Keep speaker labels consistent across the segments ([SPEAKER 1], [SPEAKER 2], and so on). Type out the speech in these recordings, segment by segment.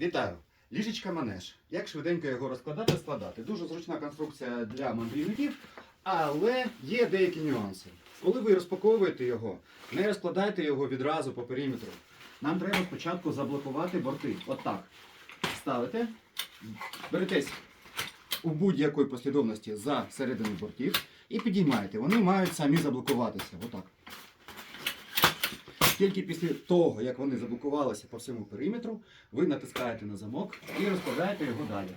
[SPEAKER 1] Вітаю! Ліжечка манеж. Як швиденько його розкладати, складати. Дуже зручна конструкція для мандрівників, але є деякі нюанси. Коли ви розпаковуєте його, не розкладайте його відразу по периметру. Нам треба спочатку заблокувати борти. Отак. Ставите, беретесь у будь-якої послідовності за середину бортів і підіймаєте. Вони мають самі заблокуватися. Отак. Тільки після того, як вони заблокувалися по всьому периметру, ви натискаєте на замок і розкладаєте його далі.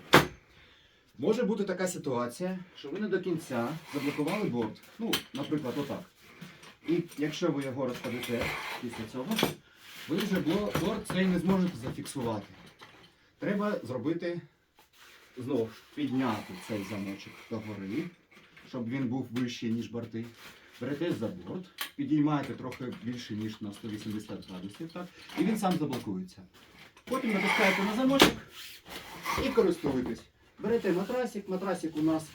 [SPEAKER 1] Може бути така ситуація, що ви не до кінця заблокували борт. Ну, наприклад, отак. І якщо ви його розкладете після цього, ви вже борт цей не зможете зафіксувати. Треба зробити знову підняти цей замочок догори, щоб він був вищий, ніж борти. Берете за борт, підіймаєте трохи більше, ніж на 180 градусів, так, і він сам заблокується. Потім натискаєте на замочок і користуєтесь. Берете матрасик, матрасик у нас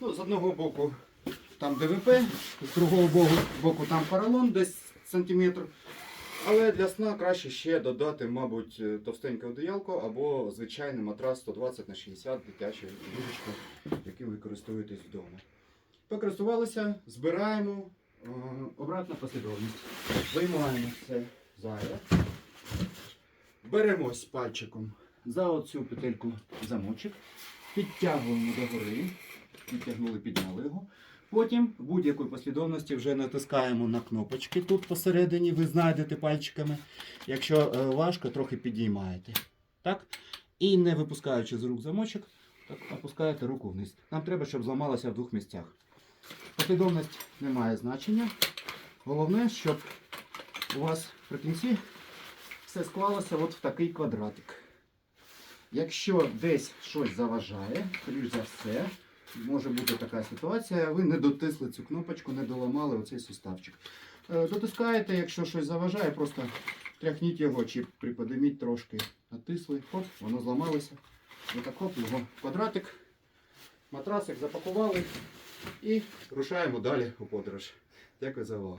[SPEAKER 1] ну, з одного боку там ДВП, з другого боку, боку там поролон десь сантиметр. Але для сна краще ще додати, мабуть, е, товстеньке одеялко або звичайний матрас 120 на 60 дитяче ліжечко, яким ви користуєтесь вдома. Покористувалися, збираємо е, обратна послідовність. Виймаємо це зайве. Беремось пальчиком за оцю петельку замочок, підтягуємо догори, підтягнули, підняли його. Потім в будь-якої послідовності вже натискаємо на кнопочки тут посередині, ви знайдете пальчиками. Якщо е, важко, трохи підіймаєте. Так? І не випускаючи з рук замочок, так, опускаєте руку вниз. Нам треба, щоб зламалося в двох місцях. Послідовність не має значення. Головне, щоб у вас при кінці все склалося от в такий квадратик. Якщо десь щось заважає, скоріш за все, може бути така ситуація, ви не дотисли цю кнопочку, не доламали оцей суставчик. Е, Дотискаєте, якщо щось заважає, просто тряхніть його чи приподиміть трошки, натисли, хоп, воно зламалося. І так хоп, його квадратик, матрасик запакували і рушаємо далі у подорож. Дякую за увагу.